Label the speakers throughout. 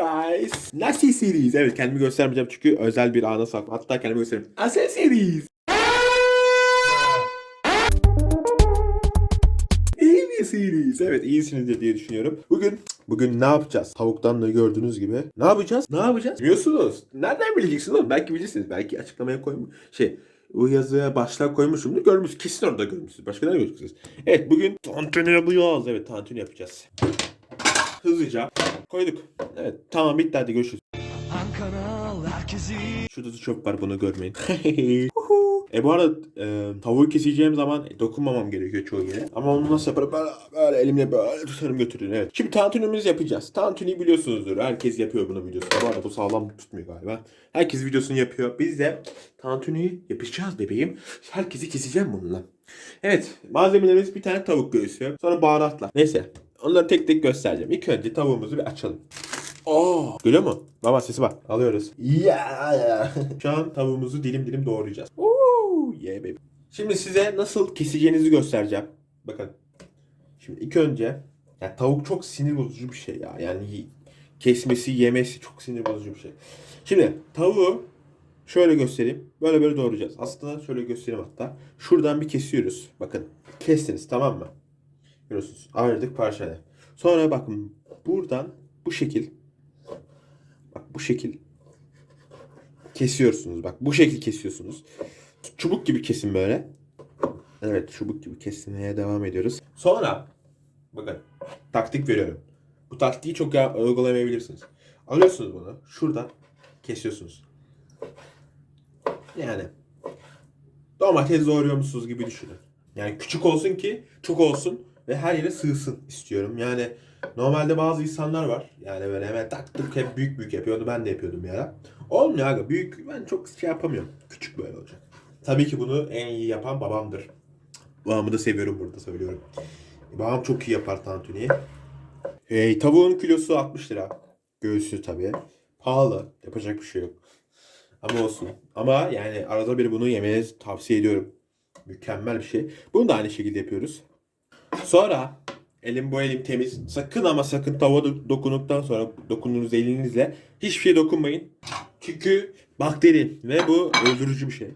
Speaker 1: guys? Nasıl series? Evet kendimi göstermeyeceğim çünkü özel bir ana saklı. Hatta kendimi göstereyim. Nasıl series? İyi bir series. Evet iyisinizdir diye düşünüyorum. Bugün bugün ne yapacağız? Tavuktan da gördüğünüz gibi. Ne yapacağız? Ne yapacağız? Biliyorsunuz. Nereden bileceksiniz oğlum? Belki bilirsiniz. Belki açıklamaya koymuş. Şey bu yazıya başlığa koymuşumdur. Görmüş. Kesin orada görmüşsünüz. Başka ne göreceksiniz? Evet bugün tantuni yapacağız. Evet tantuni yapacağız. Hızlıca koyduk. Evet tamam bitti hadi görüşürüz. Şurada da çöp var bunu görmeyin. e bu arada e, tavuğu keseceğim zaman dokunmamam gerekiyor çoğu yere. Ama onu nasıl yaparım? Böyle, böyle elimle böyle tutarım götürürüm. Evet. Şimdi tantunimizi yapacağız. Tantuni biliyorsunuzdur. Herkes yapıyor bunu videosunu. Bu arada bu sağlam tutmuyor galiba. Herkes videosunu yapıyor. Biz de tantuniyi yapacağız bebeğim. Herkesi keseceğim bununla. Evet. Malzemelerimiz bir tane tavuk göğsü. Sonra baharatlar. Neyse. Onları tek tek göstereceğim. İlk önce tavuğumuzu bir açalım. Oo, geliyor mu? Baba sesi var. Alıyoruz. Ya. Şu an tavuğumuzu dilim dilim doğrayacağız. Oo, yeah baby. Şimdi size nasıl keseceğinizi göstereceğim. Bakın. Şimdi ilk önce ya tavuk çok sinir bozucu bir şey ya. Yani kesmesi, yemesi çok sinir bozucu bir şey. Şimdi tavuğu şöyle göstereyim. Böyle böyle doğrayacağız. Aslında şöyle göstereyim hatta. Şuradan bir kesiyoruz. Bakın. Kestiniz tamam mı? Görüyorsunuz. Ayırdık parçayla. Sonra bakın buradan bu şekil Bak bu şekil kesiyorsunuz. Bak bu şekil kesiyorsunuz. Çubuk gibi kesin böyle. Evet çubuk gibi kesmeye devam ediyoruz. Sonra bakın taktik veriyorum. Bu taktiği çok ya- uygulamayabilirsiniz. Alıyorsunuz bunu. Şuradan kesiyorsunuz. Yani domates doğruyormuşsunuz gibi düşünün. Yani küçük olsun ki çok olsun ve her yere sığsın istiyorum. Yani normalde bazı insanlar var. Yani böyle hemen tak tık hep büyük büyük yapıyordu. Ben de yapıyordum bir. Olmuyor abi. Büyük ben çok şey yapamıyorum. Küçük böyle olacak. Tabii ki bunu en iyi yapan babamdır. Babamı da seviyorum burada söylüyorum. Babam çok iyi yapar tantuniyi. Hey, tavuğun kilosu 60 lira. Göğsü tabii. Pahalı. Yapacak bir şey yok. Ama olsun. Ama yani arada bir bunu yemenizi tavsiye ediyorum. Mükemmel bir şey. Bunu da aynı şekilde yapıyoruz. Sonra elim bu elim temiz. Sakın ama sakın tavuğa do- dokunduktan sonra dokunduğunuz elinizle hiçbir şeye dokunmayın. Çünkü bakteri ve bu öldürücü bir şey.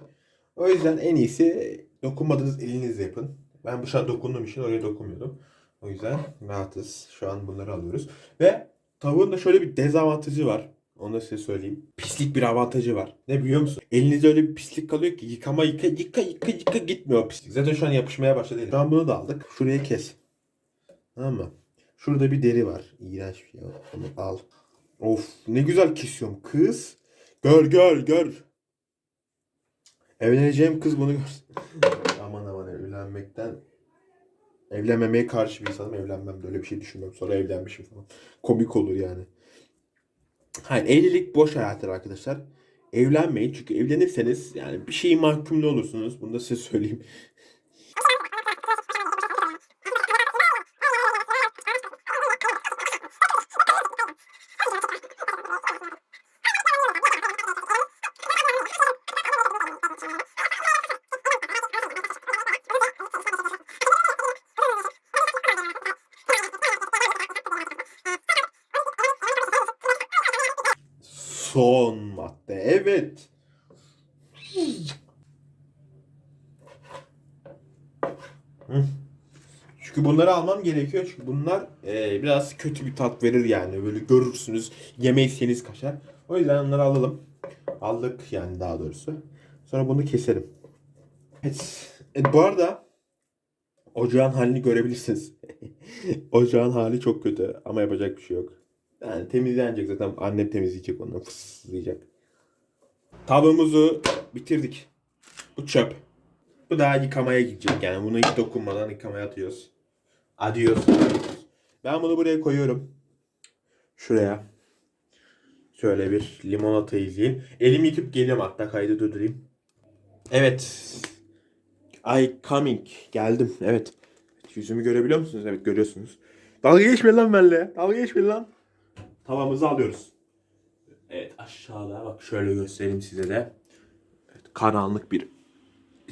Speaker 1: O yüzden en iyisi dokunmadığınız elinizle yapın. Ben bu şu an dokunduğum için oraya dokunmuyordum. O yüzden rahatız. Şu an bunları alıyoruz. Ve tavuğun da şöyle bir dezavantajı var. Onu da size söyleyeyim. Pislik bir avantajı var. Ne biliyor musun? Elinizde öyle bir pislik kalıyor ki yıkama yıka yıka yıka yıka gitmiyor o pislik. Zaten şu an yapışmaya başladı. An bunu da aldık. Şuraya kes. Tamam mı? Şurada bir deri var. İğrenç bir şey. Onu al. Of ne güzel kesiyorum kız. Gör gör gör. Evleneceğim kız bunu görsün. aman aman evlenmekten evlenmemeye karşı bir insanım. Evlenmem de öyle bir şey düşünmüyorum. Sonra evlenmişim falan. Komik olur yani. Hayır evlilik boş hayattır arkadaşlar. Evlenmeyin çünkü evlenirseniz yani bir şeyi mahkumlu olursunuz. Bunu da size söyleyeyim. Son madde. Evet. Çünkü bunları almam gerekiyor. Çünkü bunlar e, biraz kötü bir tat verir yani. Böyle görürsünüz. Yemeyseniz kaşar. O yüzden onları alalım. Aldık yani daha doğrusu. Sonra bunu keselim. Evet. E, bu arada ocağın halini görebilirsiniz. ocağın hali çok kötü ama yapacak bir şey yok. Yani temizlenecek zaten annem temizleyecek onu fıslayacak. Tavuğumuzu bitirdik. Bu çöp. Bu daha yıkamaya gidecek yani bunu hiç dokunmadan yıkamaya atıyoruz. Adios. Ben bunu buraya koyuyorum. Şuraya. Şöyle bir limonata izleyin. Elimi yıkıp geliyorum hatta kaydı durdurayım. Evet. I coming. Geldim. Evet. Yüzümü görebiliyor musunuz? Evet görüyorsunuz. Dalga geçmeyin lan benimle. Dalga geçmeyin lan. Tavamızı alıyoruz. Evet aşağıda bak şöyle göstereyim size de. Evet, karanlık bir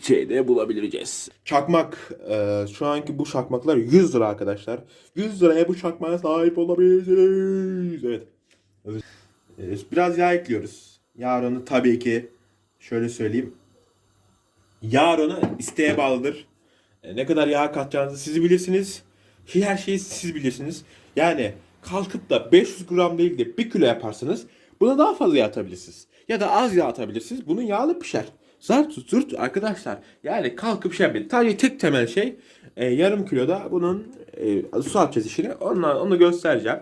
Speaker 1: şeyde bulabileceğiz. Çakmak. Ee, şu anki bu çakmaklar 100 lira arkadaşlar. 100 liraya bu çakmağa sahip olabilirsiniz. Evet. Ee, Biraz yağ ekliyoruz. Yağ oranı tabii ki şöyle söyleyeyim. Yağ oranı isteğe bağlıdır. E, Ne kadar yağ katacağınızı siz bilirsiniz. Her şeyi siz bilirsiniz. Yani kalkıp da 500 gram değil de 1 kilo yaparsanız buna daha fazla yağ atabilirsiniz. Ya da az yağ atabilirsiniz. Bunun yağlı pişer. Zart zurt arkadaşlar. Yani kalkıp şey yapmayın. Sadece tek temel şey e, yarım kiloda bunun e, su atacağız işini. Onunla, onu göstereceğim.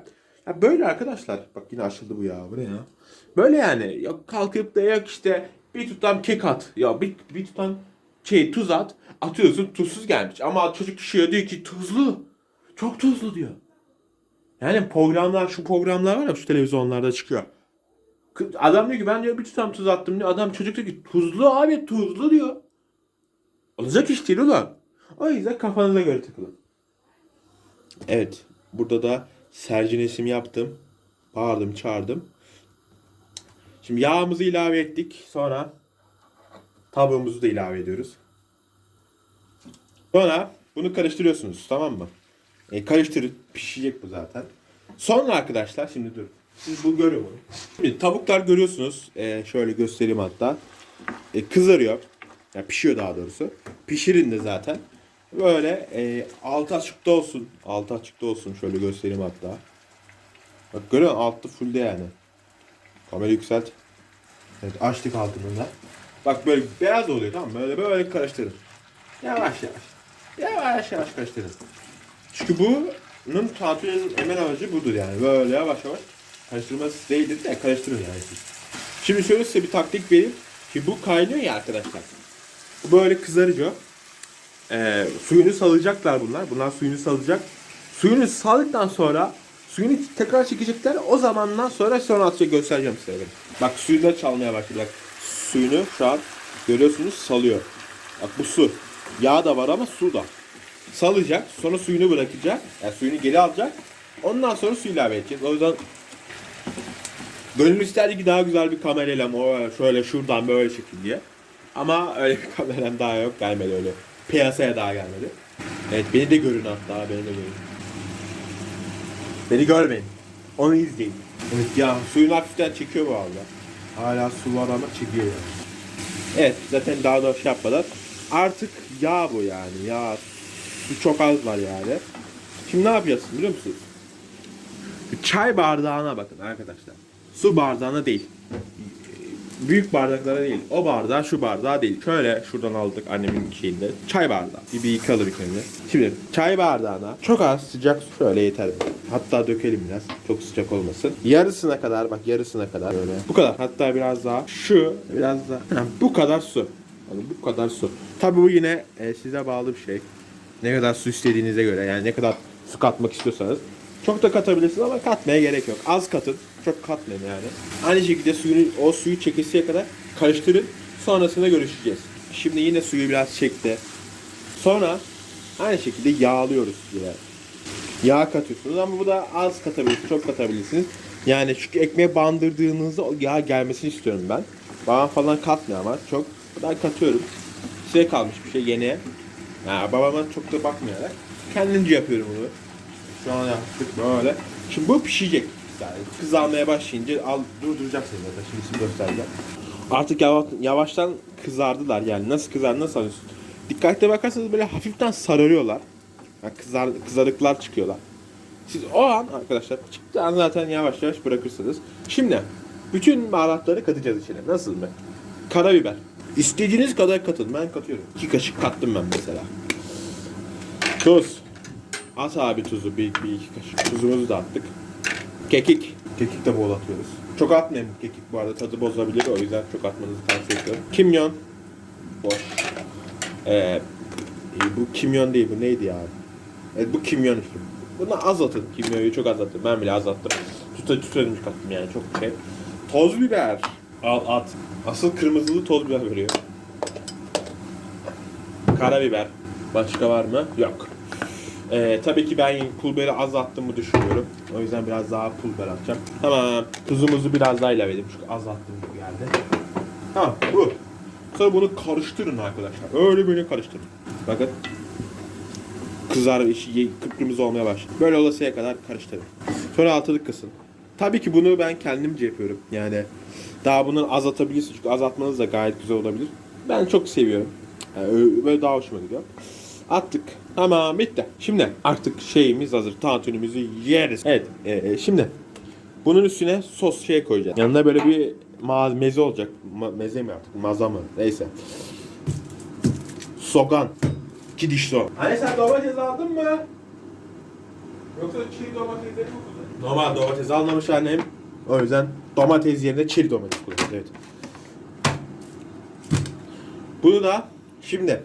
Speaker 1: Ya böyle arkadaşlar. Bak yine açıldı bu ya. Bu ne ya? Böyle yani. Yok kalkıp da yok işte bir tutam kek at. Ya bir, bir tutam şey tuz at. Atıyorsun tuzsuz gelmiş. Ama çocuk düşüyor diyor ki tuzlu. Çok tuzlu diyor. Yani programlar şu programlar var ya şu televizyonlarda çıkıyor. Kı- Adam diyor ki ben diyor bir tutam tuz attım diyor. Adam çocuk diyor ki tuzlu abi tuzlu diyor. Olacak iş değil ulan. O yüzden kafanıza göre takılın. Evet. Burada da sercinesim yaptım. Bağırdım çağırdım. Şimdi yağımızı ilave ettik. Sonra tavuğumuzu da ilave ediyoruz. Sonra bunu karıştırıyorsunuz tamam mı? E, karıştırın. Pişecek bu zaten. Sonra arkadaşlar şimdi dur. Siz bu görüyor musunuz? Şimdi tavuklar görüyorsunuz. E, şöyle göstereyim hatta. E, kızarıyor. Ya pişiyor daha doğrusu. Pişirin de zaten. Böyle e, altı açıkta olsun. Altı açıkta olsun. Şöyle göstereyim hatta. Bak görüyor musun? Altı fullde yani. Kamera yükselt. Evet açtık altını da. Bak böyle beyaz oluyor tamam mı? Böyle böyle karıştırın. Yavaş yavaş. Yavaş yavaş karıştırın. Çünkü bunun tatilin emel amacı budur yani. Böyle yavaş yavaş karıştırması değildir de karıştırın yani. Şimdi şöyle size bir taktik vereyim. Ki bu kaynıyor ya arkadaşlar. Bu böyle kızarıyor. Ee, suyunu salacaklar bunlar. Bunlar suyunu salacak. Suyunu saldıktan sonra suyunu tekrar çekecekler. O zamandan sonra sonra atacak göstereceğim size. Bak suyu da çalmaya başladı. Bak suyunu şu an görüyorsunuz salıyor. Bak bu su. Yağ da var ama su da. Salacak. Sonra suyunu bırakacak. Yani suyunu geri alacak. Ondan sonra su ilave edeceğiz. O yüzden Gönül isterdi ki daha güzel bir kamerayla o şöyle şuradan böyle çekin diye. Ama öyle bir kameram daha yok. Gelmedi öyle. Piyasaya daha gelmedi. Evet beni de görün hatta beni de görün. Beni görmeyin. Onu izleyin. Evet ya suyunu hafiften çekiyor bu arada. Hala su var ama çekiyor yani. Evet zaten daha da şey yapmadan. Artık yağ bu yani. Yağ. Çok az var yani. Şimdi ne yapacaksın biliyor musunuz? Çay bardağına bakın arkadaşlar. Su bardağına değil. Büyük bardaklara değil. O bardağı şu bardağı değil. Şöyle şuradan aldık annemin şeyinde. Çay bardağı. Bir, bir yıkalım önce. Şimdi çay bardağına çok az sıcak su şöyle yeter. Hatta dökelim biraz. Çok sıcak olmasın. Yarısına kadar bak yarısına kadar böyle. Bu kadar. Hatta biraz daha. Şu biraz daha. Ha, bu kadar su. Bakın bu kadar su. Tabii bu yine e, size bağlı bir şey. Ne kadar su istediğinize göre yani ne kadar su katmak istiyorsanız. Çok da katabilirsiniz ama katmaya gerek yok. Az katın. Çok katmayın yani. Aynı şekilde suyunu, o suyu çekesiye kadar karıştırın. Sonrasında görüşeceğiz. Şimdi yine suyu biraz çekti. Sonra aynı şekilde yağlıyoruz yine. Yağ katıyorsunuz ama bu da az katabilirsiniz, çok katabilirsiniz. Yani çünkü ekmeğe bandırdığınızda yağ gelmesini istiyorum ben. Babam falan katmıyor ama çok. Ben katıyorum. Size kalmış bir şey yeni. Yani babama çok da bakmayarak kendimce yapıyorum bunu. Şu an yaptık böyle. Şimdi bu pişecek. Yani kızarmaya başlayınca al durduracaksınız zaten. Şimdi size göstereceğim. Artık yavaş, yavaştan kızardılar yani. Nasıl kızar nasıl alıyorsun? Dikkatli bakarsanız böyle hafiften sararıyorlar. Yani kızar, kızarıklar çıkıyorlar. Siz o an arkadaşlar çıktığı an zaten yavaş yavaş bırakırsınız. Şimdi bütün baharatları katacağız içine. Nasıl mı? Karabiber. İstediğiniz kadar katın. Ben katıyorum. İki kaşık kattım ben mesela. Tuz. At abi tuzu bir, bir iki kaşık. Tuzumuzu da attık. Kekik. Kekik de bol atıyoruz. Çok atmayın kekik bu arada tadı bozabilir o yüzden çok atmanızı tavsiye ediyorum. Kimyon. Boş. Ee, e, bu kimyon değil bu neydi ya? Evet bu kimyon işte. Bunu az atın. Kimyonu çok az atın. Ben bile az attım. Tuta tutabilmiş kattım yani çok şey. Toz biber. Al at. Asıl kırmızılı toz biber veriyor. Karabiber. Başka var mı? Yok. Ee, tabii ki ben pul biberi az attığımı düşünüyorum. O yüzden biraz daha pul biber atacağım. Tamam. Tuzumuzu biraz daha ilave edelim. Çünkü az attığım gibi geldi. Tamam bu. Sonra bunu karıştırın arkadaşlar. Öyle böyle karıştırın. Bakın. Kızar işi kıpkırmızı olmaya başladı. Böyle olasıya kadar karıştırın. Sonra altını kısın. Tabii ki bunu ben kendimce yapıyorum. Yani daha bunu azaltabilirsin çünkü azaltmanız da gayet güzel olabilir. Ben çok seviyorum. Yani böyle daha hoşuma gidiyor. Attık. Tamam bitti. Şimdi artık şeyimiz hazır. Tantunimizi yeriz. Evet. e, e, şimdi bunun üstüne sos şey koyacağız. Yanında böyle bir meze olacak. Ma- meze mi artık? Maza mı? Neyse. Sogan. İki diş soğan. Hani sen domates aldın mı? Yoksa çiğ domatesleri mi? Normal domates almamış annem. O yüzden domates yerine çiğ domates kullanıyor. Evet. Bunu da şimdi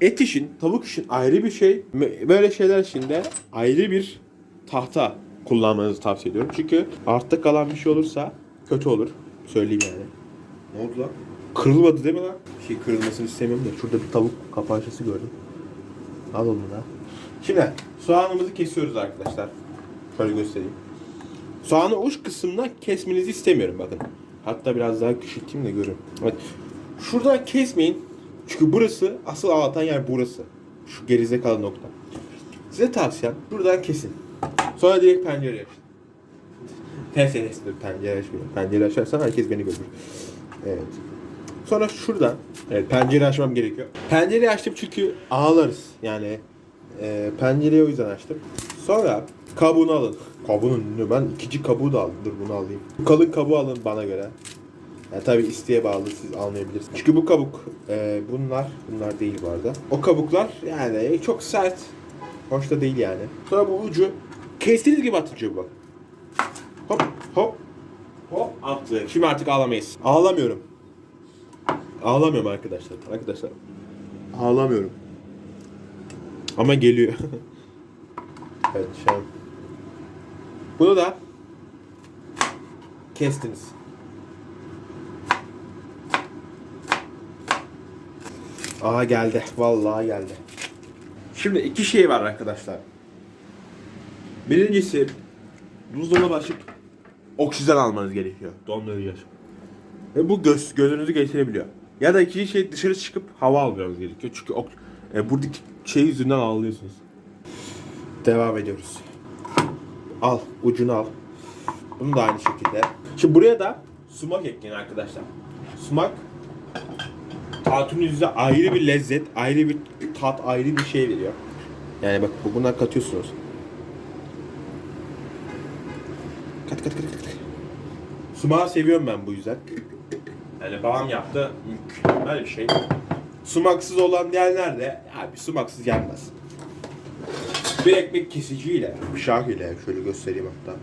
Speaker 1: et işin, tavuk işin ayrı bir şey. Böyle şeyler için de ayrı bir tahta kullanmanızı tavsiye ediyorum. Çünkü altta kalan bir şey olursa kötü olur. Söyleyeyim yani. Ne oldu lan? Kırılmadı değil mi lan? Bir şey kırılmasını istemiyorum da. Şurada bir tavuk kapançası gördüm. Al onu da. Şimdi soğanımızı kesiyoruz arkadaşlar. Şöyle göstereyim. Soğanı uç kısmına kesmenizi istemiyorum bakın. Hatta biraz daha küçülteyim de görün. Evet. Şuradan kesmeyin. Çünkü burası asıl ağlatan yer burası. Şu gerizekalı nokta. Size tavsiyem şuradan kesin. Sonra direkt pencereye açın. Ters edesindir pencere açmıyorum. Pencere açarsam herkes beni görür. Evet. Sonra şuradan evet, pencere açmam gerekiyor. Pencereyi açtım çünkü ağlarız. Yani e, pencereyi o yüzden açtım. Sonra kabuğunu alın. Kabuğunu ben ikinci kabuğu da aldım. Dur bunu alayım. Kalın kabuğu alın bana göre. Yani tabi isteğe bağlı siz almayabilirsiniz. Çünkü bu kabuk e, bunlar bunlar değil bu arada. O kabuklar yani çok sert. Hoş da değil yani. Sonra bu ucu kestiğiniz gibi atınca bak. Hop hop hop attı. Şimdi artık ağlamayız. Ağlamıyorum. Ağlamıyorum arkadaşlar. Arkadaşlar. Ağlamıyorum. Ama geliyor. evet şu an. Bunu da kestiniz. Aa geldi. Vallahi geldi. Şimdi iki şey var arkadaşlar. Birincisi buzdolabı açıp oksijen almanız gerekiyor. Dondurucu açıp. Ve bu göz, gözünüzü getirebiliyor. Ya da ikinci şey dışarı çıkıp hava almanız gerekiyor. Çünkü ok, e, buradaki şey yüzünden ağlıyorsunuz. Devam ediyoruz. Al, ucunu al. Bunu da aynı şekilde. Şimdi buraya da sumak ekleyin arkadaşlar. Sumak tatuninize ayrı bir lezzet, ayrı bir tat, ayrı bir şey veriyor. Yani bak bu- bundan katıyorsunuz. Kat kat kat kat. Sumağı seviyorum ben bu yüzden. Yani babam yaptı mükemmel bir şey. Sumaksız olan yerlerde abi sumaksız yenmez. Bir ekmek kesiciyle, bıçak ile şöyle göstereyim hatta.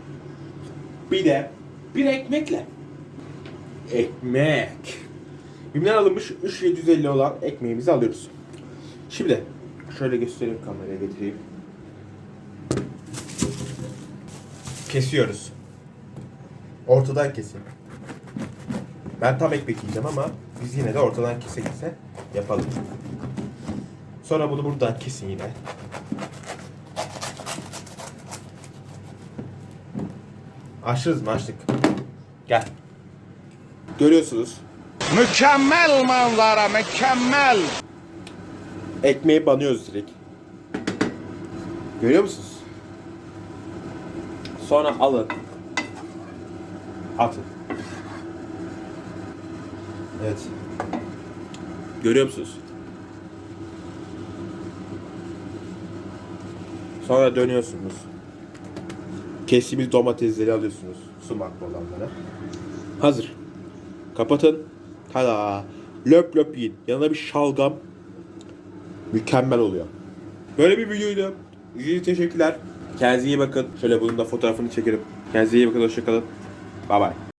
Speaker 1: Bir de bir ekmekle. Ekmek. Bimden alınmış 3750 olan ekmeğimizi alıyoruz. Şimdi şöyle göstereyim kameraya getireyim. Kesiyoruz. Ortadan kesin. Ben tam ekmek yiyeceğim ama biz yine de ortadan kese kese yapalım. Sonra bunu buradan kesin yine. Açırız mı açtık? Gel. Görüyorsunuz.
Speaker 2: Mükemmel manzara, mükemmel.
Speaker 1: Ekmeği banıyoruz direkt. Görüyor musunuz? Sonra alın. Atın. Evet. Görüyor musunuz? Sonra dönüyorsunuz. Kestiğimiz domatesleri alıyorsunuz. Sumaklı olanları. Hazır. Kapatın. Tada. Löp löp yiyin. Yanına bir şalgam. Mükemmel oluyor. Böyle bir videoydu. İzlediğiniz teşekkürler. Kendinize iyi bakın. Şöyle bunun da fotoğrafını çekerim. Kendinize iyi bakın. Hoşçakalın. Bye bye.